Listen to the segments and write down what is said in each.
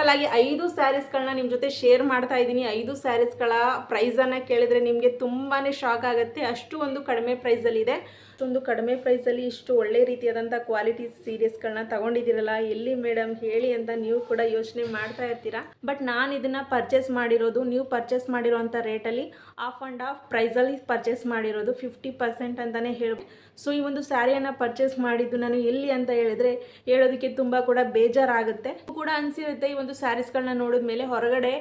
Total ಆಗಿ ಐದು ಸ್ಯಾರೀಸ್ಗಳನ್ನ ನಿಮ್ಮ ಜೊತೆ ಶೇರ್ ಮಾಡ್ತಾ ಇದ್ದೀನಿ. ಐದು ಸ್ಯಾರೀಸ್ಗಳ ಪ್ರೈಸನ್ನು ಕೇಳಿದ್ರೆ ನಿಮಗೆ ತುಂಬಾ ಶಾಕ್ ಆಗುತ್ತೆ. ಅಷ್ಟು ಒಂದು ಕಡಿಮೆ ಪ್ರೈಸಲ್ಲಿದೆ ಅಷ್ಟೊಂದು ಕಡಿಮೆ ಪ್ರೈಸಲ್ಲಿ ಇಷ್ಟು ಒಳ್ಳೆ ರೀತಿಯಾದಂಥ ಕ್ವಾಲಿಟಿ ಸೀರೀಸ್ಗಳನ್ನ ತಗೊಂಡಿದ್ದೀರಲ್ಲ, ಎಲ್ಲಿ ಮೇಡಮ್ ಹೇಳಿ ಅಂತ ನೀವು ಕೂಡ ಯೋಚನೆ ಮಾಡ್ತಾ ಇರ್ತೀರಾ? ಬಟ್ ನಾನು ಇದನ್ನು ಪರ್ಚೇಸ್ ಮಾಡಿರೋದು, ನೀವು ಪರ್ಚೇಸ್ ಮಾಡಿರೋಂಥ ರೇಟಲ್ಲಿ ಆಫ್ ಆ್ಯಂಡ್ ಆಫ್ ಪ್ರೈಸಲ್ಲಿ ಪರ್ಚೇಸ್ ಮಾಡಿರೋದು ಫಿಫ್ಟಿ ಪರ್ಸೆಂಟ್ ಅಂತಲೇ ಹೇಳ್ಬೋದು. ಸೊ ಈ ಒಂದು ಸ್ಯಾರಿಯನ್ನು ಪರ್ಚೇಸ್ ಮಾಡಿದ್ದು ನಾನು ಎಲ್ಲಿ ಅಂತ ಹೇಳಿದ್ರೆ ಹೇಳೋದಕ್ಕೆ ತುಂಬ ಕೂಡ ಬೇಜಾರಾಗುತ್ತೆ. ಕೂಡ ಅನಿಸಿರುತ್ತೆ ಈ ಒಂದು ಸ್ಯಾರೀಸ್ಗಳನ್ನ ನೋಡಿದ ಮೇಲೆ ಹೊರಗಡೆ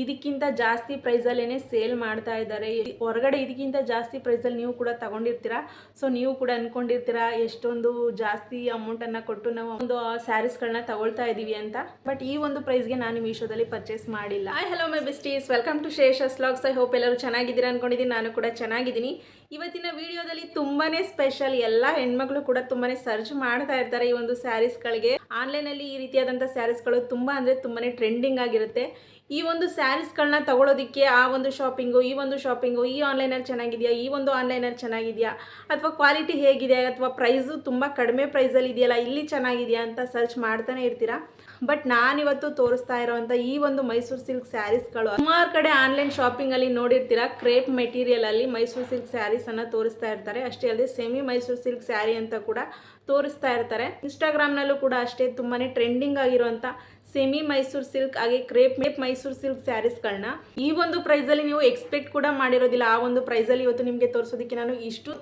ಇದಕ್ಕಿಂತ ಜಾಸ್ತಿ ಪ್ರೈಸಲ್ಲೇ ಸೇಲ್ ಮಾಡ್ತಾ ಇದ್ದಾರೆ. ಹೊರಗಡೆ ಇದಕ್ಕಿಂತ ಜಾಸ್ತಿ ಪ್ರೈಸಲ್ಲಿ ನೀವು ಕೂಡ ತಗೊಂಡಿರ್ತೀರಾ? ಸೊ ನೀವು ಕೂಡ ಅನ್ಕೊಂಡಿರ್ತೀರಾ ಎಷ್ಟೊಂದು ಜಾಸ್ತಿ ಅಮೌಂಟನ್ನು ಕೊಟ್ಟು ನಾವು ಒಂದು ಸ್ಯಾರೀಸ್ಗಳನ್ನ ತಗೊಳ್ತಾ ಇದ್ದೀವಿ ಅಂತ? ಬಟ್ ಈ ಒಂದು ಪ್ರೈಸ್ಗೆ ನಾನು ಮೀಶೋದಲ್ಲಿ ಪರ್ಚೇಸ್ ಮಾಡಿಲ್ಲ. Hi hello my besties welcome to Shesha's logs I hope ಎಲ್ಲರೂ ಚೆನ್ನಾಗಿದ್ದೀರಾ ಅನ್ಕೊಂಡಿದ್ದೀನಿ. ನಾನು ಕೂಡ ಚೆನ್ನಾಗಿದ್ದೀನಿ. ಇವತ್ತಿನ ವಿಡಿಯೋದಲ್ಲಿ ತುಂಬಾನೇ ಸ್ಪೆಷಲ್ ಎಲ್ಲ ಹೆಣ್ಮಕ್ಳು ಕೂಡ ತುಂಬಾನೇ ಸರ್ಚ್ ಮಾಡ್ತಾ ಇರ್ತಾರೆ ಈ ಒಂದು ಸ್ಯಾರೀಸ್ಗಳಿಗೆ ಆನ್ಲೈನಲ್ಲಿ ಈ ರೀತಿಯಾದಂಥ ಸ್ಯಾರೀಸ್ಗಳು ತುಂಬ ಅಂದರೆ ತುಂಬಾನೇ ಟ್ರೆಂಡಿಂಗ್ ಆಗಿರುತ್ತೆ. ಈ ಒಂದು ಸ್ಯಾರೀಸ್ಗಳನ್ನ ತಗೊಳ್ಳೋದಕ್ಕೆ ಆ ಒಂದು ಶಾಪಿಂಗು ಈ ಒಂದು ಶಾಪಿಂಗು ಈ ಆನ್ಲೈನಲ್ಲಿ ಚೆನ್ನಾಗಿದೆಯಾ, ಈ ಒಂದು ಆನ್ಲೈನಲ್ಲಿ ಚೆನ್ನಾಗಿದೆಯಾ? ಅಥವಾ ಕ್ವಾಲಿಟಿ ಹೇಗಿದೆ, ಅಥವಾ ಪ್ರೈಸು ತುಂಬ ಕಡಿಮೆ ಪ್ರೈಸಲ್ಲಿ ಇದೆಯಲ್ಲ, ಇಲ್ಲಿ ಚೆನ್ನಾಗಿದೆಯಾ ಅಂತ ಸರ್ಚ್ ಮಾಡ್ತಾನೆ ಇರ್ತೀರಾ? ಬಟ್ ನಾನಿವತ್ತು ತೋರಿಸ್ತಾ ಇರೋವಂಥ ಈ ಒಂದು ಮೈಸೂರು ಸಿಲ್ಕ್ ಸ್ಯಾರೀಸ್ಗಳು ಸುಮಾರು ಕಡೆ ಆನ್ಲೈನ್ ಶಾಪಿಂಗಲ್ಲಿ ನೋಡಿರ್ತೀರಾ, ಕ್ರೇಪ್ ಮೆಟೀರಿಯಲಲ್ಲಿ ಮೈಸೂರು ಸಿಲ್ಕ್ ಸ್ಯಾರೀಸನ್ನು ತೋರಿಸ್ತಾ ಇರ್ತಾರೆ. ಅಷ್ಟೇ ಅಲ್ಲದೆ ಸೆಮಿ ಮೈಸೂರು ಸಿಲ್ಕ್ ಸ್ಯಾರಿ ಅಂತ ಕೂಡ ತೋರಿಸ್ತಾ ಇರ್ತಾರೆ. ಇನ್ಸ್ಟಾಗ್ರಾಮ್ನಲ್ಲೂ ಕೂಡ ಅಷ್ಟೇ ತುಂಬಾ ಟ್ರೆಂಡಿಂಗ್ ಆಗಿರುವಂಥ ಸೆಮಿ ಮೈಸೂರು ಸಿಲ್ಕ್, ಹಾಗೆ ಕ್ರೇಪ್ ಮೇಪ್ ಮೈಸೂರು ಸಿಲ್ಕ್ ಸ್ಯಾರೀಸ್ಗಳನ್ನ ಈ ಒಂದು ಪ್ರೈಸಲ್ಲಿ ನೀವು ಎಕ್ಸ್ಪೆಕ್ಟ್ ಕೂಡ ಮಾಡಿರೋದಿಲ್ಲ. ಆ ಒಂದು ಪ್ರೈಸಲ್ಲಿ ಇವತ್ತು ನಿಮಗೆ ತೋರಿಸೋದಕ್ಕೆ ನಾನು ಇಷ್ಟು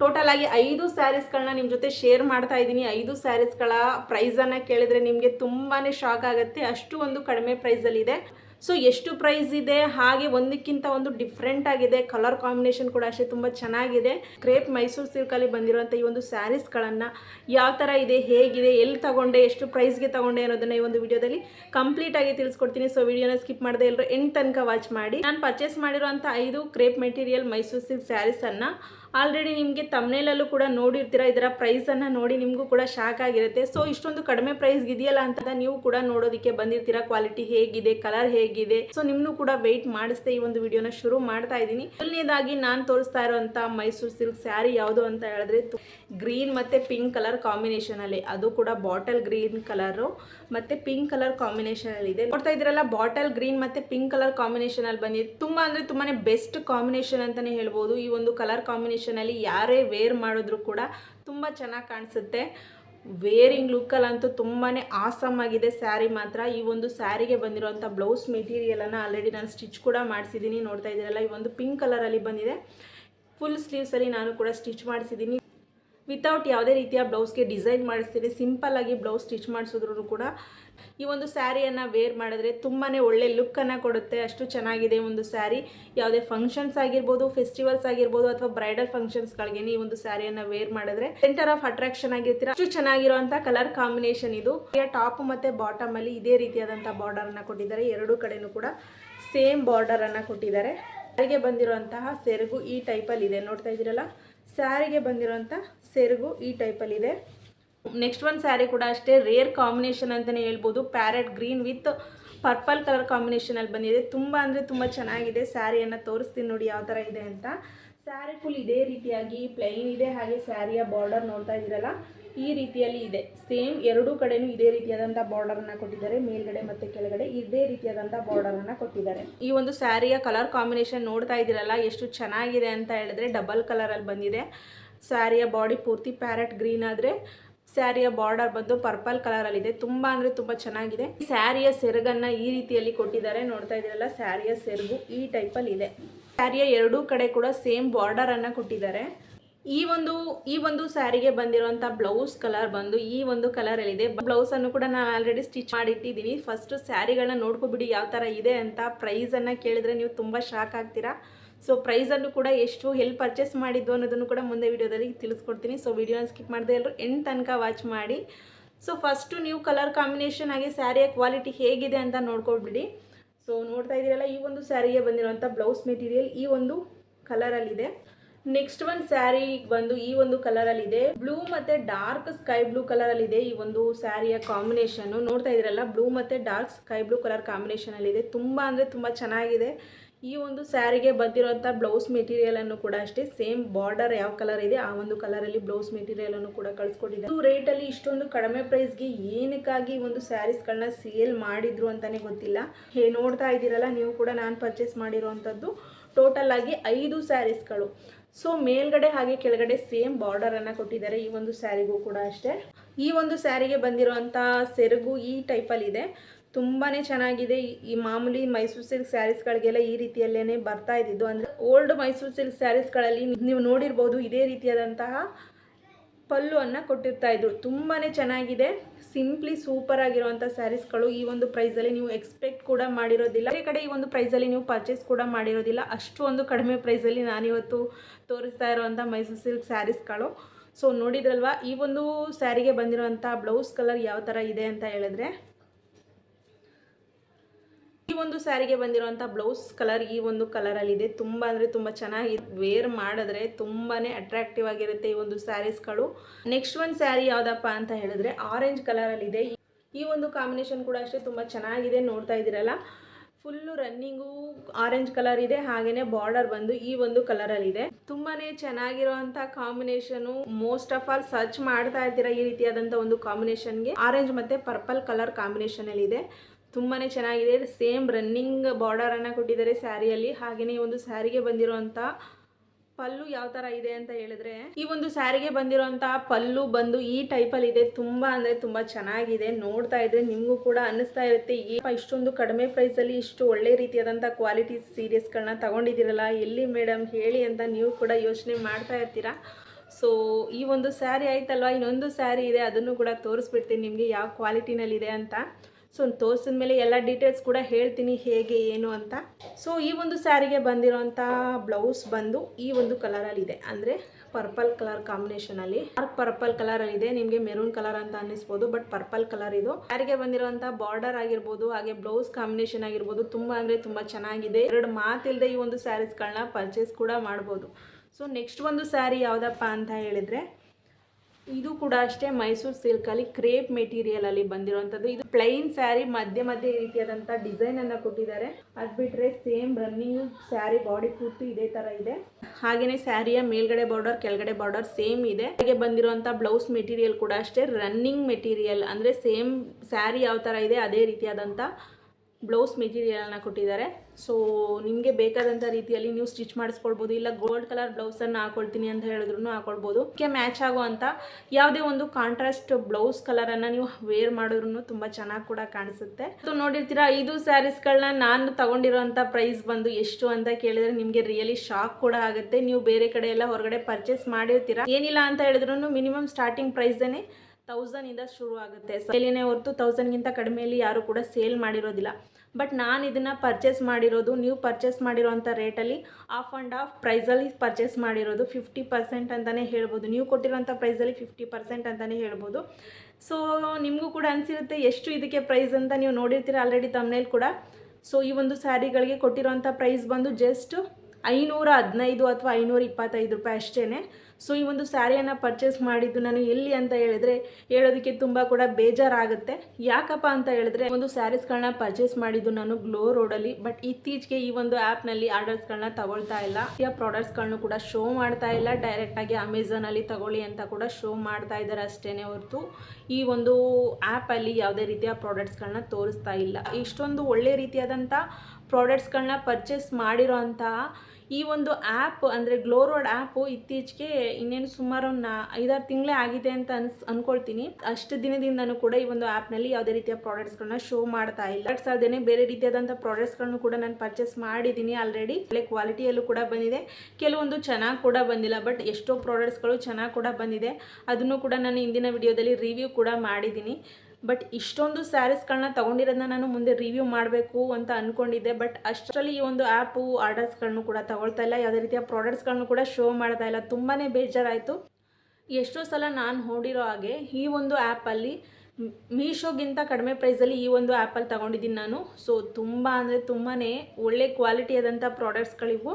ಟೋಟಲ್ ಆಗಿ ಐದು ಸ್ಯಾರೀಸ್ಗಳನ್ನ ನಿಮ್ಮ ಜೊತೆ ಶೇರ್ ಮಾಡ್ತಾ ಇದ್ದೀನಿ. ಐದು ಸ್ಯಾರೀಸ್ಗಳ ಪ್ರೈಸನ್ನು ಕೇಳಿದ್ರೆ ನಿಮಗೆ ತುಂಬಾ ಶಾಕ್ ಆಗುತ್ತೆ. ಅಷ್ಟು ಒಂದು ಕಡಿಮೆ ಪ್ರೈಸಲ್ಲಿದೆ ಸೊ ಎಷ್ಟು ಪ್ರೈಸ್ ಇದೆ? ಹಾಗೆ ಒಂದಕ್ಕಿಂತ ಒಂದು ಡಿಫ್ರೆಂಟ್ ಆಗಿದೆ. ಕಲರ್ ಕಾಂಬಿನೇಷನ್ ಕೂಡ ಅಷ್ಟೇ ತುಂಬ ಚೆನ್ನಾಗಿದೆ. ಕ್ರೇಪ್ ಮೈಸೂರು ಸಿಲ್ಕಲ್ಲಿ ಬಂದಿರುವಂಥ ಈ ಒಂದು ಸ್ಯಾರೀಸ್ಗಳನ್ನು ಯಾವ ಥರ ಇದೆ? ಹೇಗಿದೆ? ಎಲ್ಲಿ ತಗೊಂಡೆ? ಎಷ್ಟು ಪ್ರೈಸ್ಗೆ ತಗೊಂಡೆ ಅನ್ನೋದನ್ನ ಈ ಒಂದು ವಿಡಿಯೋದಲ್ಲಿ ಕಂಪ್ಲೀಟ್ ಆಗಿ ತಿಳಿಸ್ಕೊಡ್ತೀನಿ. ಸೊ ವಿಡಿಯೋನ ಸ್ಕಿಪ್ ಮಾಡದೆ ಎಲ್ಲರೂ ಎಂಡ್ ತನಕ ವಾಚ್ ಮಾಡಿ. ನಾನು ಪರ್ಚೇಸ್ ಮಾಡಿರುವಂಥ ಐದು ಕ್ರೇಪ್ ಮೆಟೀರಿಯಲ್ ಮೈಸೂರು ಸಿಲ್ಕ್ ಸ್ಯಾರೀಸನ್ನು ಆಲ್ರೆಡಿ ನಿಮಗೆ ತಮ್ನೇಲಲ್ಲೂ ಕೂಡ ನೋಡಿರ್ತೀರ? ಇದರ ಪ್ರೈಸನ್ನು ನೋಡಿ ನಿಮಗೂ ಕೂಡ ಶಾಕ್ ಆಗಿರುತ್ತೆ. ಸೊ ಇಷ್ಟೊಂದು ಕಡಿಮೆ ಪ್ರೈಸ್ಗೆ ಇದೆಯಲ್ಲ ಅಂತ ನೀವು ಕೂಡ ನೋಡೋದಕ್ಕೆ ಬಂದಿರ್ತೀರಾ? ಕ್ವಾಲಿಟಿ ಹೇಗಿದೆ ಕಲರ್ ಹೇಗಿದೆ? ಸೊ ನಿಮ್ಮನ್ನು ಕೂಡ ವೆಯ್ಟ್ ಮಾಡಿಸ್ದೆ ಈ ಒಂದು ವಿಡಿಯೋನ ಶುರು ಮಾಡ್ತಾ ಇದ್ದೀನಿ. ಮೊದಲನೇದಾಗಿ ನಾನು ತೋರಿಸ್ತಾ ಇರೋಂಥ ಮೈಸೂರು ಸಿಲ್ಕ್ ಸ್ಯಾರಿ ಯಾವುದು ಅಂತ ಹೇಳಿದ್ರೆ ಗ್ರೀನ್ ಮತ್ತು ಪಿಂಕ್ ಕಲರ್ ಕಾಂಬಿನೇಷನಲ್ಲಿ ಅದು ಕೂಡ ಬಾಟಲ್ ಗ್ರೀನ್ ಕಲರು ಮತ್ತು ಪಿಂಕ್ ಕಲರ್ ಕಾಂಬಿನೇಷನಲ್ಲಿ ಇದೆ. ನೋಡ್ತಾ ಇದ್ರಲ್ಲ ಬಾಟಲ್ ಗ್ರೀನ್ ಮತ್ತು ಪಿಂಕ್ ಕಲರ್ ಕಾಂಬಿನೇಷನಲ್ಲಿ ಬಂದಿದೆ. ತುಂಬ ಅಂದರೆ ತುಂಬಾ ಬೆಸ್ಟ್ ಕಾಂಬಿನೇಷನ್ ಅಂತಲೇ ಹೇಳ್ಬೋದು. ಈ ಒಂದು ಕಲರ್ ಕಾಂಬಿನೇಷನಲ್ಲಿ ಯಾರೇ ವೇರ್ ಮಾಡಿದ್ರು ಕೂಡ ತುಂಬ ಚೆನ್ನಾಗಿ ಕಾಣಿಸುತ್ತೆ. ವೇರಿಂಗ್ ಲುಕ್ಕಲ್ಲಂತೂ ತುಂಬಾ ಆಸಮ್ ಆಗಿದೆ. ಸ್ಯಾರಿ ಮಾತ್ರ. ಈ ಒಂದು ಸ್ಯಾರಿಗೆ ಬಂದಿರುವಂಥ ಬ್ಲೌಸ್ ಮೆಟೀರಿಯಲನ್ನು ಆಲ್ರೆಡಿ ನಾನು ಸ್ಟಿಚ್ ಕೂಡ ಮಾಡಿಸಿದ್ದೀನಿ ನೋಡ್ತಾ ಇದ್ದೀರಲ್ಲ, ಈ ಒಂದು ಪಿಂಕ್ ಕಲರಲ್ಲಿ ಬಂದಿದೆ. ಫುಲ್ ಸ್ಲೀವ್ಸಲ್ಲಿ ನಾನು ಕೂಡ ಸ್ಟಿಚ್ ಮಾಡಿಸಿದ್ದೀನಿ ವಿತೌಟ್ ಯಾವುದೇ ರೀತಿಯ ಬ್ಲೌಸ್ಗೆ ಡಿಸೈನ್ ಮಾಡಿಸ್ತೀನಿ ಸಿಂಪಲ್ ಆಗಿ ಬ್ಲೌಸ್ ಸ್ಟಿಚ್ ಮಾಡಿಸಿದ್ರು ಕೂಡ ಈ ಒಂದು ಸ್ಯಾರಿಯನ್ನು ವೇರ್ ಮಾಡಿದ್ರೆ ತುಂಬಾ ಒಳ್ಳೆ ಲುಕ್ಕನ್ನು ಕೊಡುತ್ತೆ. ಅಷ್ಟು ಚೆನ್ನಾಗಿದೆ ಒಂದು ಸ್ಯಾರಿ. ಯಾವುದೇ ಫಂಕ್ಷನ್ಸ್ ಆಗಿರ್ಬೋದು ಫೆಸ್ಟಿವಲ್ಸ್ ಆಗಿರ್ಬೋದು ಅಥವಾ ಬ್ರೈಡಲ್ ಫಂಕ್ಷನ್ಸ್ಗಳಿಗೆ ಈ ಒಂದು ಸ್ಯಾರಿಯನ್ನು ವೇರ್ ಮಾಡಿದ್ರೆ ಸೆಂಟರ್ ಆಫ್ ಅಟ್ರಾಕ್ಷನ್ ಆಗಿರ್ತೀರ. ಅಷ್ಟು ಚೆನ್ನಾಗಿರುವಂಥ ಕಲರ್ ಕಾಂಬಿನೇಷನ್ ಇದು. ಟಾಪ್ ಮತ್ತು ಬಾಟಮ್ ಅಲ್ಲಿ ಇದೇ ರೀತಿಯಾದಂಥ ಬಾರ್ಡರನ್ನು ಕೊಟ್ಟಿದ್ದಾರೆ. ಎರಡು ಕಡೆನೂ ಕೂಡ ಸೇಮ್ ಬಾರ್ಡರನ್ನು ಕೊಟ್ಟಿದ್ದಾರೆ. ಅಲ್ಲಿಗೆ ಬಂದಿರುವಂತಹ ಸೆರಗು ಈ ಟೈಪಲ್ಲಿ ಇದೆ. ನೋಡ್ತಾ ಇದ್ದೀರಲ್ಲ? ಸ್ಯಾರಿಗೆ ಬಂದಿರೋಂಥ ಸೆರಗು ಈ ಟೈಪಲ್ಲಿದೆ ನೆಕ್ಸ್ಟ್ ಒಂದು ಸ್ಯಾರಿ ಕೂಡ ಅಷ್ಟೇ ರೇರ್ ಕಾಂಬಿನೇಷನ್ ಅಂತಲೇ ಹೇಳ್ಬೋದು. Parrot green with purple colour ಕಾಂಬಿನೇಷನಲ್ಲಿ ಬಂದಿದೆ. ತುಂಬ ಅಂದರೆ ತುಂಬ ಚೆನ್ನಾಗಿದೆ ಸ್ಯಾರಿಯನ್ನು ತೋರಿಸ್ತೀನಿ ನೋಡಿ ಯಾವ ಥರ ಇದೆ ಅಂತ. ಸ್ಯಾರಿ ಫುಲ್ ಇದೇ ರೀತಿಯಾಗಿ ಪ್ಲೈನ್ ಇದೆ, ಹಾಗೆ ಸ್ಯಾರಿಯ ಬಾರ್ಡರ್ ನೋಡ್ತಾ ಇದ್ದೀರಲ್ಲ. ಈ ರೀತಿಯಲ್ಲಿ ಇದೆ. ಸೇಮ್ ಎರಡೂ ಕಡೆನೂ ಇದೇ ರೀತಿಯಾದಂಥ ಬಾರ್ಡರನ್ನು ಕೊಟ್ಟಿದ್ದಾರೆ. ಮೇಲ್ಗಡೆ ಮತ್ತು ಕೆಳಗಡೆ ಇದೇ ರೀತಿಯಾದಂಥ ಬಾರ್ಡರನ್ನು ಕೊಟ್ಟಿದ್ದಾರೆ. ಈ ಒಂದು ಸ್ಯಾರಿಯ ಕಲರ್ ಕಾಂಬಿನೇಷನ್ ನೋಡ್ತಾ ಇದ್ದೀರಲ್ಲ, ಎಷ್ಟು ಚೆನ್ನಾಗಿದೆ ಅಂತ ಹೇಳಿದ್ರೆ ಡಬಲ್ ಕಲರಲ್ಲಿ ಬಂದಿದೆ. ಸ್ಯಾರಿಯ ಬಾಡಿ ಪೂರ್ತಿ ಪ್ಯಾರೆಟ್ ಗ್ರೀನ್ ಆದರೆ ಸ್ಯಾರಿಯ ಬಾರ್ಡರ್ ಬಂದು ಪರ್ಪಲ್ ಕಲರಲ್ಲಿದೆ ತುಂಬ ಅಂದರೆ ತುಂಬ ಚೆನ್ನಾಗಿದೆ. ಸ್ಯಾರಿಯ ಸೆರಗನ್ನು ಈ ರೀತಿಯಲ್ಲಿ ಕೊಟ್ಟಿದ್ದಾರೆ. ನೋಡ್ತಾ ಇದ್ದೀರಲ್ಲ ಸ್ಯಾರಿಯ ಸೆರಗು ಈ ಟೈಪಲ್ಲಿ ಇದೆ. ಸ್ಯಾರಿಯ ಎರಡೂ ಕಡೆ ಕೂಡ ಸೇಮ್ ಬಾರ್ಡರನ್ನು ಕೊಟ್ಟಿದ್ದಾರೆ. ಈ ಒಂದು ಈ ಒಂದು ಸ್ಯಾರಿಗೆ ಬಂದಿರುವಂಥ ಬ್ಲೌಸ್ ಕಲರ್ ಬಂದು ಈ ಒಂದು ಕಲರಲ್ಲಿದೆ. ಬ್ಲೌಸನ್ನು ಕೂಡ ನಾನು ಆಲ್ರೆಡಿ ಸ್ಟಿಚ್ ಮಾಡಿಟ್ಟಿದ್ದೀನಿ. ಫಸ್ಟ್ ಸ್ಯಾರಿಗಳನ್ನ ನೋಡ್ಕೊಬಿಡಿ ಯಾವ ಥರ ಇದೆ ಅಂತ ಪ್ರೈಸನ್ನು ಕೇಳಿದ್ರೆ ನೀವು ತುಂಬ ಶಾಕ್ ಆಗ್ತೀರಾ. ಸೊ ಪ್ರೈಸನ್ನು ಕೂಡ ಎಷ್ಟು ಎಲ್ಲಿ ಪರ್ಚೇಸ್ ಮಾಡಿದ್ದು ಅನ್ನೋದನ್ನು ಕೂಡ ಮುಂದೆ ವಿಡಿಯೋದಲ್ಲಿ ತಿಳಿಸ್ಕೊಡ್ತೀನಿ. ಸೊ ವಿಡಿಯೋನ ಸ್ಕಿಪ್ ಮಾಡಿದೆ ಎಲ್ಲರೂ ಎಂಡ್ ತನಕ ವಾಚ್ ಮಾಡಿ. ಸೊ ಫಸ್ಟು ನೀವು ಕಲರ್ ಕಾಂಬಿನೇಷನ್ ಆಗಿ ಸ್ಯಾರಿಯ ಕ್ವಾಲಿಟಿ ಹೇಗಿದೆ ಅಂತ ನೋಡ್ಕೊಬಿಡಿ. ಸೊ ನೋಡ್ತಾ ಇದ್ದೀರಲ್ಲ, ಈ ಒಂದು ಸ್ಯಾರಿಗೆ ಬಂದಿರುವಂಥ ಬ್ಲೌಸ್ ಮೆಟೀರಿಯಲ್ ಈ ಒಂದು ಕಲರಲ್ಲಿದೆ ನೆಕ್ಸ್ಟ್ ಒಂದು ಸ್ಯಾರಿ ಬಂದು ಈ ಒಂದು ಕಲರ್ ಅಲ್ಲಿ ಕಲರಲ್ಲಿದೆ. ಬ್ಲೂ ಮತ್ತೆ ಡಾರ್ಕ್ ಸ್ಕೈ ಬ್ಲೂ ಕಲರ್ ಅಲ್ಲಿ ಇದೆ ಈ ಒಂದು ಸ್ಯಾರಿಯ ಕಾಂಬಿನೇಷನ್ ನೋಡ್ತಾ ಇದ್ರಲ್ಲ ಬ್ಲೂ ಮತ್ತೆ dark sky blue colour combination ಅಲ್ಲಿ ಇದೆ ತುಂಬಾ ಅಂದ್ರೆ ತುಂಬಾ ಚೆನ್ನಾಗಿದೆ. ಈ ಒಂದು ಸ್ಯಾರಿಗೆ ಬಂದಿರೋಂಥ ಬ್ಲೌಸ್ ಮೆಟೀರಿಯಲ್ ಅನ್ನು ಕೂಡ ಅಷ್ಟೇ ಸೇಮ್ ಬಾರ್ಡರ್ ಯಾವ ಕಲರ್ ಇದೆ, ಆ ಒಂದು ಕಲರ್ ಅಲ್ಲಿ ಬ್ಲೌಸ್ ಮೆಟೀರಿಯಲ್ ಅನ್ನು ಕೂಡ ಕಳ್ಸಿಕೊಟ್ಟಿದೆ ಇದು ಅಲ್ಲಿ ಇಷ್ಟೊಂದು ಕಡಿಮೆ ಪ್ರೈಸ್ಗೆ ಏನಕ್ಕಾಗಿ ಒಂದು ಒಂದು ಸ್ಯಾರೀಸ್ಗಳನ್ನ ಸೇಲ್ ಮಾಡಿದ್ರು ಅಂತಾನೆ ಗೊತ್ತಿಲ್ಲ. ಹೇ, ನೋಡ್ತಾ ಇದ್ದೀರಲ್ಲ, ನೀವು ಕೂಡ ನಾನು ಪರ್ಚೇಸ್ ಮಾಡಿರೋವಂಥದ್ದು ಟೋಟಲ್ ಆಗಿ ಐದು ಸ್ಯಾರೀಸ್ಗಳು ಸೊ ಮೇಲ್ಗಡೆ ಹಾಗೆ ಕೆಳಗಡೆ ಸೇಮ್ ಬಾರ್ಡರ್ ಅನ್ನ ಕೊಟ್ಟಿದ್ದಾರೆ ಈ ಒಂದು ಸ್ಯಾರಿಗೂ ಕೂಡ ಅಷ್ಟೇ. ಈ ಒಂದು ಸ್ಯಾರಿಗೆ ಬಂದಿರುವಂತ ಸೆರಗು ಈ ಟೈಪಲ್ಲಿದೆ ತುಂಬಾ ಚೆನ್ನಾಗಿದೆ. ಈ- ಈ ಮಾಮೂಲಿ ಮೈಸೂರು ಸಿಲ್ಕ್ ಸ್ಯಾರೀಸ್ಗಳಿಗೆಲ್ಲ ಈ ರೀತಿಯಲ್ಲೇನೆ ಬರ್ತಾ ಇದ್ದಿದ್ದು. ಅಂದರೆ ಓಲ್ಡ್ ಮೈಸೂರು ಸಿಲ್ಕ್ ಸ್ಯಾರೀಸ್ಗಳಲ್ಲಿ ನೀವು ನೋಡಿರ್ಬೋದು ಇದೇ ರೀತಿಯಾದಂತಹ ಪಲ್ಲುವನ್ನು ಕೊಟ್ಟಿರ್ತಾ ಇದ್ರು. ತುಂಬಾ ಚೆನ್ನಾಗಿದೆ. ಸಿಂಪ್ಲಿ ಸೂಪರ್ ಆಗಿರುವಂಥ ಸ್ಯಾರೀಸ್ಗಳು ಈ ಒಂದು ಪ್ರೈಸಲ್ಲಿ ನೀವು ಎಕ್ಸ್ಪೆಕ್ಟ್ ಕೂಡ ಮಾಡಿರೋದಿಲ್ಲ. ಬೇರೆ ಕಡೆ ಈ ಒಂದು ಪ್ರೈಸಲ್ಲಿ ನೀವು ಪರ್ಚೇಸ್ ಕೂಡ ಮಾಡಿರೋದಿಲ್ಲ. ಅಷ್ಟು ಒಂದು ಕಡಿಮೆ ಪ್ರೈಸಲ್ಲಿ ನಾನಿವತ್ತು ತೋರಿಸ್ತಾ ಇರೋವಂಥ ಮೈಸೂರು ಸಿಲ್ಕ್ ಸ್ಯಾರೀಸ್ಗಳು ಸೊ ನೋಡಿದ್ರಲ್ವಾ? ಈ ಒಂದು ಸ್ಯಾರಿಗೆ ಬಂದಿರೋವಂಥ ಬ್ಲೌಸ್ ಕಲರ್ ಯಾವ ಥರ ಇದೆ ಅಂತ ಹೇಳಿದ್ರೆ ಈ ಒಂದು ಸ್ಯಾರಿಗೆ ಬಂದಿರುವಂತ ಬ್ಲೌಸ್ ಕಲರ್ ಈ ಒಂದು ಕಲರಲ್ಲಿದೆ ತುಂಬಾ ಅಂದ್ರೆ ತುಂಬಾ ಚೆನ್ನಾಗಿ ವೇರ್ ಮಾಡಿದ್ರೆ ತುಂಬಾನೇ ಅಟ್ರಾಕ್ಟಿವ್ ಆಗಿರುತ್ತೆ ಈ ಒಂದು ಸ್ಯಾರೀಸ್ಗಳು ನೆಕ್ಸ್ಟ್ ಒಂದು ಸ್ಯಾರಿ ಯಾವುದಪ್ಪ ಅಂತ ಹೇಳಿದ್ರೆ ಆರೆಂಜ್ ಕಲರಲ್ಲಿದೆ ಈ ಒಂದು ಕಾಂಬಿನೇಷನ್ ಕೂಡ ಅಷ್ಟೇ ತುಂಬಾ ಚೆನ್ನಾಗಿದೆ ನೋಡ್ತಾ ಇದೀರಲ್ಲ ಫುಲ್ಲು ರನ್ನಿಂಗು ಆರೆಂಜ್ ಕಲರ್ ಇದೆ, ಹಾಗೇನೆ ಬಾರ್ಡರ್ ಬಂದು ಈ ಒಂದು ಕಲರ್ ಅಲ್ಲಿ ಕಲರಲ್ಲಿದೆ ತುಂಬಾನೇ ಚೆನ್ನಾಗಿರುವಂತಹ combination most of all search ಮಾಡ್ತಾ ಇರ್ತೀರಾ ಈ ರೀತಿಯಾದಂತಹ ಒಂದು ಕಾಂಬಿನೇಷನ್ಗೆ ಆರೆಂಜ್ ಮತ್ತೆ ಪರ್ಪಲ್ ಕಲರ್ ಕಾಂಬಿನೇಷನಲ್ಲಿದೆ ತುಂಬಾ ಚೆನ್ನಾಗಿದೆ. ಸೇಮ್ ರನ್ನಿಂಗ್ ಬಾರ್ಡರನ್ನು ಕೊಟ್ಟಿದ್ದಾರೆ ಸ್ಯಾರಿಯಲ್ಲಿ. ಹಾಗೆಯೇ ಈ ಒಂದು ಸ್ಯಾರಿಗೆ ಬಂದಿರುವಂಥ ಪಲ್ಲು ಯಾವ ಥರ ಇದೆ ಅಂತ ಹೇಳಿದ್ರೆ, ಈ ಒಂದು ಸ್ಯಾರಿಗೆ ಬಂದಿರುವಂಥ ಪಲ್ಲು ಬಂದು ಈ ಟೈಪಲ್ಲಿ ಇದೆ. ತುಂಬ ಅಂದರೆ ತುಂಬ ಚೆನ್ನಾಗಿದೆ. ನೋಡ್ತಾ ಇದ್ರೆ ನಿಮಗೂ ಕೂಡ ಅನ್ನಿಸ್ತಾ ಇರುತ್ತೆ. ಈ ಇಷ್ಟೊಂದು ಕಡಿಮೆ ಪ್ರೈಸಲ್ಲಿ ಇಷ್ಟು ಒಳ್ಳೆ ರೀತಿಯಾದಂಥ ಕ್ವಾಲಿಟಿ ಸೀರಿಯಸ್ಗಳನ್ನ ತಗೊಂಡಿದ್ದೀರಲ್ಲ, ಎಲ್ಲಿ ಮೇಡಮ್ ಹೇಳಿ ಅಂತ ನೀವು ಕೂಡ ಯೋಚನೆ ಮಾಡ್ತಾ ಇರ್ತೀರಾ? ಸೊ ಈ ಒಂದು ಸ್ಯಾರಿ ಆಯ್ತಲ್ವಾ? ಇನ್ನೊಂದು ಸ್ಯಾರಿ ಇದೆ, ಅದನ್ನು ಕೂಡ ತೋರಿಸ್ಬಿಡ್ತೀನಿ. ನಿಮಗೆ ಯಾವ ಕ್ವಾಲಿಟಿನಲ್ಲಿದೆ ಅಂತ. ಸೊ ತೋರಿಸಿದ ಮೇಲೆ ಎಲ್ಲ ಡೀಟೇಲ್ಸ್ ಕೂಡ ಹೇಳ್ತೀನಿ ಹೇಗೆ, ಏನು ಅಂತ. ಸೊ ಈ ಒಂದು ಸ್ಯಾರಿಗೆ ಬಂದಿರೋಂಥ ಬ್ಲೌಸ್ ಬಂದು ಈ ಒಂದು ಕಲರಲ್ಲಿದೆ ಅಂದರೆ ಪರ್ಪಲ್ ಕಲರ್ ಕಾಂಬಿನೇಷನಲ್ಲಿ ಡಾರ್ಕ್ ಪರ್ಪಲ್ ಕಲರ್ ಇದೆ. ನಿಮಗೆ ಮೆರೂನ್ ಕಲರ್ ಅಂತ ಅನ್ನಿಸ್ಬೋದು ಬಟ್ ಪರ್ಪಲ್ ಕಲರ್ ಇದು. ಸ್ಯಾರಿಗೆ ಬಂದಿರುವಂಥ ಬಾರ್ಡರ್ ಆಗಿರ್ಬೋದು, ಹಾಗೆ ಬ್ಲೌಸ್ ಕಾಂಬಿನೇಷನ್ ಆಗಿರ್ಬೋದು, ತುಂಬ ಅಂದರೆ ತುಂಬ ಚೆನ್ನಾಗಿದೆ. ಎರಡು ಮಾತಿಲ್ಲದೆ ಈ ಒಂದು ಸ್ಯಾರೀಸ್ಗಳನ್ನ ಪರ್ಚೇಸ್ ಕೂಡ ಮಾಡ್ಬೋದು. ಸೊ ನೆಕ್ಸ್ಟ್ ಒಂದು ಸ್ಯಾರಿ ಯಾವುದಪ್ಪ ಅಂತ ಹೇಳಿದ್ರೆ ಇದು ಕೂಡ ಅಷ್ಟೇ ಮೈಸೂರು ಸಿಲ್ಕಲ್ಲಿ ಕ್ರೇಪ್ ಮೆಟೀರಿಯಲ್ ಅಲ್ಲಿ ಬಂದಿರುವಂಥದ್ದು ಇದು ಪ್ಲೈನ್ ಸ್ಯಾರಿ ಮಧ್ಯೆ ಮಧ್ಯೆ ಈ ಡಿಸೈನ್ ಅನ್ನ ಕೊಟ್ಟಿದ್ದಾರೆ. ಅದು ಬಿಟ್ರೆ ಸೇಮ್ ರನ್ನಿಂಗ್ ಸ್ಯಾರಿ ಬಾಡಿ ಪೂರ್ತಿ ಇದೇ ತರ ಇದೆ. ಹಾಗೆಯೇ ಸ್ಯಾರಿಯ ಮೇಲ್ಗಡೆ ಬಾರ್ಡರ್ ಕೆಳಗಡೆ ಬಾರ್ಡರ್ ಸೇಮ್ ಇದೆ. ಹಾಗೆ ಬಂದಿರುವಂಥ ಬ್ಲೌಸ್ ಮೆಟೀರಿಯಲ್ ಕೂಡ ಅಷ್ಟೇ ರನ್ನಿಂಗ್ ಮೆಟೀರಿಯಲ್ ಅಂದ್ರೆ ಸೇಮ್ ಸ್ಯಾರಿ ಯಾವ ತರ ಇದೆ, ಅದೇ ರೀತಿಯಾದಂಥ ಬ್ಲೌಸ್ ಮೆಟೀರಿಯಲ್ನ ಕೊಟ್ಟಿದ್ದಾರೆ. ಸೊ ನಿಮಗೆ ಬೇಕಾದಂಥ ರೀತಿಯಲ್ಲಿ ನೀವು ಸ್ಟಿಚ್ ಮಾಡಿಸ್ಕೊಳ್ಬೋದು. ಇಲ್ಲ ಗೋಲ್ಡ್ ಕಲರ್ ಬ್ಲೌಸನ್ನು ಹಾಕೊಳ್ತೀನಿ ಅಂತ ಹೇಳಿದ್ರು ಹಾಕೊಳ್ಬೋದು. ಅದಕ್ಕೆ ಮ್ಯಾಚ್ ಆಗುವಂಥ ಯಾವುದೇ ಒಂದು ಕಾಂಟ್ರಾಸ್ಟ್ ಬ್ಲೌಸ್ ಕಲರನ್ನು ನೀವು ವೇರ್ ಮಾಡಿದ್ರು ತುಂಬ ಚೆನ್ನಾಗಿ ಕೂಡ ಕಾಣಿಸುತ್ತೆ. ಸೊ ನೋಡಿರ್ತೀರಾ ಐದು ಸ್ಯಾರೀಸ್ಗಳನ್ನ ನಾನು ತಗೊಂಡಿರೋಂಥ ಪ್ರೈಸ್ ಬಂದು ಎಷ್ಟು ಅಂತ ಕೇಳಿದ್ರೆ ನಿಮಗೆ ರಿಯಲಿ ಶಾಕ್ ಕೂಡ ಆಗುತ್ತೆ. ನೀವು ಬೇರೆ ಕಡೆ ಎಲ್ಲ ಹೊರಗಡೆ ಪರ್ಚೇಸ್ ಮಾಡಿರ್ತೀರಾ? ಏನಿಲ್ಲ ಅಂತ ಹೇಳಿದ್ರು ಮಿನಿಮಮ್ ಸ್ಟಾರ್ಟಿಂಗ್ ಪ್ರೈಸೇ ತೌಸಂಡಿಂದ ಶುರು ಆಗುತ್ತೆ. ಸೇಲಿನೇ ಹೊರತು ತೌಸಂಡ್ಗಿಂತ ಕಡಿಮೆಯಲ್ಲಿ ಯಾರು ಕೂಡ ಸೇಲ್ ಮಾಡಿರೋದಿಲ್ಲ. ಬಟ್ ನಾನು ಇದನ್ನು ಪರ್ಚೇಸ್ ಮಾಡಿರೋದು, ನೀವು ಪರ್ಚೇಸ್ ಮಾಡಿರೋಂಥ ರೇಟಲ್ಲಿ ಆಫ್ ಆ್ಯಂಡ್ ಆಫ್ ಪ್ರೈಸಲ್ಲಿ ಪರ್ಚೇಸ್ ಮಾಡಿರೋದು ಫಿಫ್ಟಿ ಪರ್ಸೆಂಟ್ ಅಂತಲೇ ಹೇಳ್ಬೋದು. ನೀವು ಕೊಟ್ಟಿರೋಂಥ ಪ್ರೈಸಲ್ಲಿ ಫಿಫ್ಟಿ ಪರ್ಸೆಂಟ್ ಅಂತಲೇ ಹೇಳ್ಬೋದು. ಸೊ ನಿಮಗೂ ಕೂಡ ಅನಿಸಿರುತ್ತೆ ಎಷ್ಟು ಇದಕ್ಕೆ ಪ್ರೈಸ್ ಅಂತ ನೀವು ನೋಡಿರ್ತೀರ ಆಲ್ರೆಡಿ ತಮ್ಮನೇಲಿ ಕೂಡ. ಸೊ ಈ ಒಂದು ಸ್ಯಾರಿಗಳಿಗೆ ಕೊಟ್ಟಿರೋಂಥ ಪ್ರೈಸ್ ಬಂದು ಜಸ್ಟ್ ಐನೂರ ಹದಿನೈದು ಅಥವಾ ಐನೂರ ಇಪ್ಪತ್ತೈದು ರೂಪಾಯಿ ಅಷ್ಟೇ ಸೊ ಈ ಒಂದು ಸ್ಯಾರಿಯನ್ನು ಪರ್ಚೇಸ್ ಮಾಡಿದ್ದು ನಾನು ಎಲ್ಲಿ ಅಂತ ಹೇಳಿದ್ರೆ ಹೇಳೋದಕ್ಕೆ ತುಂಬ ಕೂಡ ಬೇಜಾರಾಗುತ್ತೆ. ಯಾಕಪ್ಪ ಅಂತ ಹೇಳಿದ್ರೆ ಒಂದು ಸ್ಯಾರೀಸ್ಗಳನ್ನ ಪರ್ಚೇಸ್ ಮಾಡಿದ್ದು ನಾನು ಗ್ಲೋ ರೋಡಲ್ಲಿ ಬಟ್ ಇತ್ತೀಚೆಗೆ ಈ ಒಂದು ಆ್ಯಪ್ನಲ್ಲಿ ಆರ್ಡರ್ಸ್ಗಳನ್ನ ತಗೊಳ್ತಾ ಇಲ್ಲ. ಈ ಪ್ರಾಡಕ್ಟ್ಸ್ಗಳನ್ನು ಕೂಡ ಶೋ ಮಾಡ್ತಾ ಇಲ್ಲ. ಡೈರೆಕ್ಟಾಗಿ ಅಮೆಝಾನಲ್ಲಿ ತಗೊಳ್ಳಿ ಅಂತ ಕೂಡ ಶೋ ಮಾಡ್ತಾ ಇದ್ದಾರೆ ಅಷ್ಟೇ ಹೊರತು. ಈ ಒಂದು ಆ್ಯಪಲ್ಲಿ ಯಾವುದೇ ರೀತಿಯ ಪ್ರಾಡಕ್ಟ್ಸ್ಗಳನ್ನ ತೋರಿಸ್ತಾ ಇಲ್ಲ. ಇಷ್ಟೊಂದು ಒಳ್ಳೆ ರೀತಿಯಾದಂಥ ಪ್ರಾಡಕ್ಟ್ಸ್ಗಳನ್ನ ಪರ್ಚೇಸ್ ಮಾಡಿರೋ ಅಂತಹ ಈ ಒಂದು ಆ್ಯಪ್ ಅಂದರೆ ಗ್ಲೋ ರೋಡ್ ಆ್ಯಪು ಇತ್ತೀಚೆಗೆ ಇನ್ನೇನು ಸುಮಾರು ಒಂದು ನಾ ಐದಾರು ತಿಂಗಳೇ ಆಗಿದೆ ಅಂತ ಅನ್ಸ್ ಅಂದ್ಕೊಳ್ತೀನಿ ಅಷ್ಟು ದಿನದಿಂದನೂ ಕೂಡ ಈ ಒಂದು ಆ್ಯಪ್ನಲ್ಲಿ ಯಾವುದೇ ರೀತಿಯ ಪ್ರಾಡಕ್ಟ್ಸ್ಗಳನ್ನ ಶೋ ಮಾಡ್ತಾ ಇಲ್ಲ. ಪ್ರಾಡಕ್ಟ್ಸ್ ಅಲ್ಲದೆ ಬೇರೆ ರೀತಿಯಾದಂಥ ಪ್ರಾಡಕ್ಟ್ಸ್ಗಳನ್ನು ಕೂಡ ನಾನು ಪರ್ಚೇಸ್ ಮಾಡಿದ್ದೀನಿ ಆಲ್ರೆಡಿ ಒಳ್ಳೆ ಕ್ವಾಲಿಟಿಯಲ್ಲೂ ಕೂಡ ಬಂದಿದೆ. ಕೆಲವೊಂದು ಚೆನ್ನಾಗಿ ಕೂಡ ಬಂದಿಲ್ಲ ಬಟ್ ಎಷ್ಟೋ ಪ್ರಾಡಕ್ಟ್ಸ್ಗಳು ಚೆನ್ನಾಗಿ ಕೂಡ ಬಂದಿದೆ. ಅದನ್ನು ಕೂಡ ನಾನು ಇಂದಿನ ವಿಡಿಯೋದಲ್ಲಿ ರಿವ್ಯೂ ಕೂಡ ಮಾಡಿದ್ದೀನಿ. ಬಟ್ ಇಷ್ಟೊಂದು ಸ್ಯಾರೀಸ್ಗಳನ್ನ ತೊಗೊಂಡಿರೋದನ್ನ ನಾನು ಮುಂದೆ ರಿವ್ಯೂ ಮಾಡಬೇಕು ಅಂತ ಅಂದ್ಕೊಂಡಿದ್ದೆ ಬಟ್ ಅಷ್ಟರಲ್ಲಿ ಈ ಒಂದು ಆ್ಯಪು ಆರ್ಡರ್ಸ್ಗಳನ್ನು ಕೂಡ ತಗೊಳ್ತಾ ಇಲ್ಲ. ಯಾವುದೇ ರೀತಿಯ ಪ್ರಾಡಕ್ಟ್ಸ್ಗಳನ್ನು ಕೂಡ ಶೋ ಮಾಡ್ತಾ ಇಲ್ಲ. ತುಂಬಾ ಬೇಜಾರಾಯಿತು. ಎಷ್ಟೋ ಸಲ ನಾನು ನೋಡಿರೋ ಹಾಗೆ ಈ ಒಂದು ಆ್ಯಪಲ್ಲಿ ಮೀಶೋಗಿಂತ ಕಡಿಮೆ ಪ್ರೈಸಲ್ಲಿ ಈ ಒಂದು ಆ್ಯಪಲ್ಲಿ ತಗೊಂಡಿದ್ದೀನಿ ನಾನು. ಸೊ ತುಂಬ ಅಂದರೆ ತುಂಬಾ ಒಳ್ಳೆ ಕ್ವಾಲಿಟಿಯಾದಂಥ ಪ್ರಾಡಕ್ಟ್ಸ್ಗಳಿವು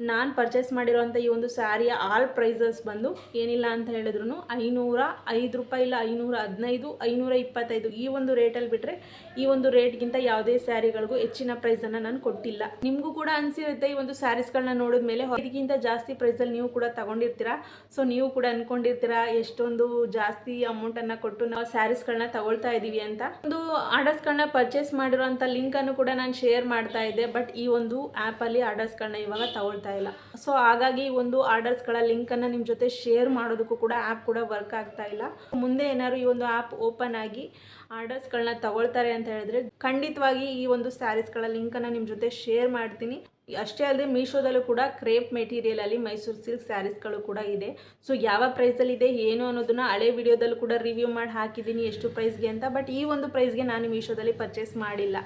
ನಾನು ಪರ್ಚೇಸ್ ಮಾಡಿರೋಂಥ ಈ ಒಂದು ಸ್ಯಾರಿಯ ಆಲ್ ಪ್ರೈಸಸ್ ಬಂದು ಏನಿಲ್ಲ ಅಂತ ಹೇಳಿದ್ರು ಐನೂರ ಐದು ರೂಪಾಯಿ ಇಲ್ಲ, ಐನೂರ ಹದಿನೈದು, ಐನೂರ ಇಪ್ಪತ್ತೈದು ಈ ಒಂದು ರೇಟಲ್ಲಿ ಬಿಟ್ಟರೆ ಈ ಒಂದು ರೇಟ್ಗಿಂತ ಯಾವುದೇ ಸ್ಯಾರಿಗಳಿಗೂ ಹೆಚ್ಚಿನ ಪ್ರೈಸನ್ನು ನಾನು ಕೊಟ್ಟಿಲ್ಲ. ನಿಮಗೂ ಕೂಡ ಅನಿಸಿರುತ್ತೆ ಈ ಒಂದು ಸ್ಯಾರೀಸ್ಗಳನ್ನ ನೋಡಿದ ಮೇಲೆ ಇದಕ್ಕಿಂತ ಜಾಸ್ತಿ ಪ್ರೈಸಲ್ಲಿ ನೀವು ಕೂಡ ತಗೊಂಡಿರ್ತೀರಾ? ಸೊ ನೀವು ಕೂಡ ಅಂದ್ಕೊಂಡಿರ್ತೀರಾ ಎಷ್ಟೊಂದು ಜಾಸ್ತಿ ಅಮೌಂಟನ್ನು ಕೊಟ್ಟು ನಾವು ಸ್ಯಾರೀಸ್ಗಳನ್ನ ತಗೊಳ್ತಾ ಇದ್ದೀವಿ ಅಂತ? ಒಂದು ಆರ್ಡರ್ಸ್ಗಳನ್ನ ಪರ್ಚೇಸ್ ಮಾಡಿರೋಂಥ ಲಿಂಕನ್ನು ಕೂಡ ನಾನು ಶೇರ್ ಮಾಡ್ತಾ ಇದ್ದೆ ಬಟ್ ಈ ಒಂದು ಆ್ಯಪಲ್ಲಿ ಆರ್ಡರ್ಸ್ಗಳನ್ನ ಇವಾಗ ತಗೊಳ್ತಾ ಇಲ್ಲ. ಸೊ ಹಾಗಾಗಿ ಒಂದು ಆರ್ಡರ್ಸ್ಗಳ ಲಿಂಕನ್ನು ನಿಮ್ಮ ಜೊತೆ ಶೇರ್ ಮಾಡೋದಕ್ಕೂ ಕೂಡ ಆ್ಯಪ್ ಕೂಡ ವರ್ಕ್ ಆಗ್ತಾ ಇಲ್ಲ. ಮುಂದೆ ಏನಾದ್ರು ಈ ಒಂದು ಆ್ಯಪ್ ಓಪನ್ ಆಗಿ ಆರ್ಡರ್ಸ್ಗಳನ್ನ ತಗೊಳ್ತಾರೆ ಅಂತ ಹೇಳಿದ್ರೆ ಖಂಡಿತವಾಗಿ ಈ ಒಂದು ಸ್ಯಾರೀಸ್ಗಳ ಲಿಂಕನ್ನು ನಿಮ್ಮ ಜೊತೆ ಶೇರ್ ಮಾಡ್ತೀನಿ. ಅಷ್ಟೇ ಅಲ್ಲದೆ ಮೀಶೋದಲ್ಲೂ ಕೂಡ ಕ್ರೇಪ್ ಮೆಟೀರಿಯಲಲ್ಲಿ ಮೈಸೂರು ಸಿಲ್ಕ್ ಸ್ಯಾರೀಸ್ಗಳು ಕೂಡ ಇದೆ. ಸೊ ಯಾವ ಪ್ರೈಸಲ್ಲಿದೆ ಏನು ಅನ್ನೋದನ್ನ ಹಳೆ ವಿಡಿಯೋದಲ್ಲೂ ಕೂಡ ರಿವ್ಯೂ ಮಾಡಿ ಹಾಕಿದ್ದೀನಿ ಎಷ್ಟು ಪ್ರೈಸ್ಗೆ ಅಂತ. ಬಟ್ ಈ ಒಂದು ಪ್ರೈಸ್ಗೆ ನಾನು ಮೀಶೋದಲ್ಲಿ ಪರ್ಚೇಸ್ ಮಾಡಿಲ್ಲ.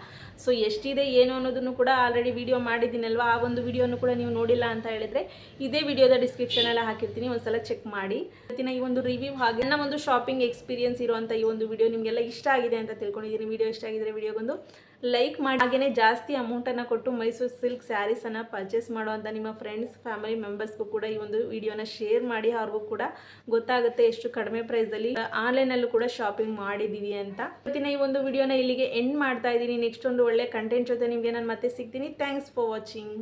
ಸೊ ಎಷ್ಟಿದೆ, ಏನು ಅನ್ನೋದನ್ನು ಕೂಡ ಆಲ್ರೆಡಿ ವಿಡಿಯೋ ಮಾಡಿದ್ದೀನಲ್ವಾ? ಆ ಒಂದು ವಿಡಿಯೋನು ಕೂಡ ನೀವು ನೋಡಿಲ್ಲ ಅಂತ ಹೇಳಿದ್ರೆ ಇದೇ ವಿಡಿಯೋದ ಡಿಸ್ಕ್ರಿಪ್ಷನಲ್ಲಿ ಹಾಕಿರ್ತೀನಿ. ಒಂದ್ಸಲ ಚೆಕ್ ಮಾಡಿ. ಇವತ್ತಿನ ಈ ಒಂದು ರಿವ್ಯೂ ಹಾಗೆ ನನ್ನ ಒಂದು ಶಾಪಿಂಗ್ ಎಕ್ಸ್ಪೀರಿಯನ್ಸ್ ಇರುವಂಥ ಈ ಒಂದು ವಿಡಿಯೋ ನಿಮಗೆಲ್ಲ ಇಷ್ಟ ಆಗಿದೆ ಅಂತ ತಿಳ್ಕೊಂಡಿದ್ದೀನಿ. ವಿಡಿಯೋ ಇಷ್ಟ ಆಗಿದ್ರೆ ವಿಡಿಯೋಗೊಂದು ಲೈಕ್ ಮಾಡಿ ಹಾಗೆಯೇ ಜಾಸ್ತಿ ಅಮೌಂಟನ್ನು ಕೊಟ್ಟು ಮೈಸೂರು ಸಿಲ್ಕ್ ಸ್ಯಾರೀಸನ್ನು ಪರ್ಚೇಸ್ ಮಾಡುವಂಥ ನಿಮ್ಮ ಫ್ರೆಂಡ್ಸ್ ಫ್ಯಾಮಿಲಿ ಮೆಂಬರ್ಸ್ಗೂ ಕೂಡ ಈ ಒಂದು ವಿಡಿಯೋನ ಶೇರ್ ಮಾಡಿ ಅವ್ರಿಗೂ ಕೂಡ ಗೊತ್ತಾಗುತ್ತೆ ಎಷ್ಟು ಕಡಿಮೆ ಪ್ರೈಸಲ್ಲಿ ಆನ್ಲೈನಲ್ಲೂ ಕೂಡ ಶಾಪಿಂಗ್ ಮಾಡಿದ್ದೀವಿ ಅಂತ. ಇವತ್ತಿನ ಈ ಒಂದು ವಿಡಿಯೋನ ಇಲ್ಲಿಗೆ ಎಂಡ್ ಮಾಡ್ತಾ ಇದ್ದೀನಿ. ನೆಕ್ಸ್ಟ್ ಒಂದು ಒಳ್ಳೆ ಕಂಟೆಂಟ್ ಜೊತೆ ನಿಮಗೆ ನಾನು ಮತ್ತೆ ಸಿಗ್ತೀನಿ. Thanks for watching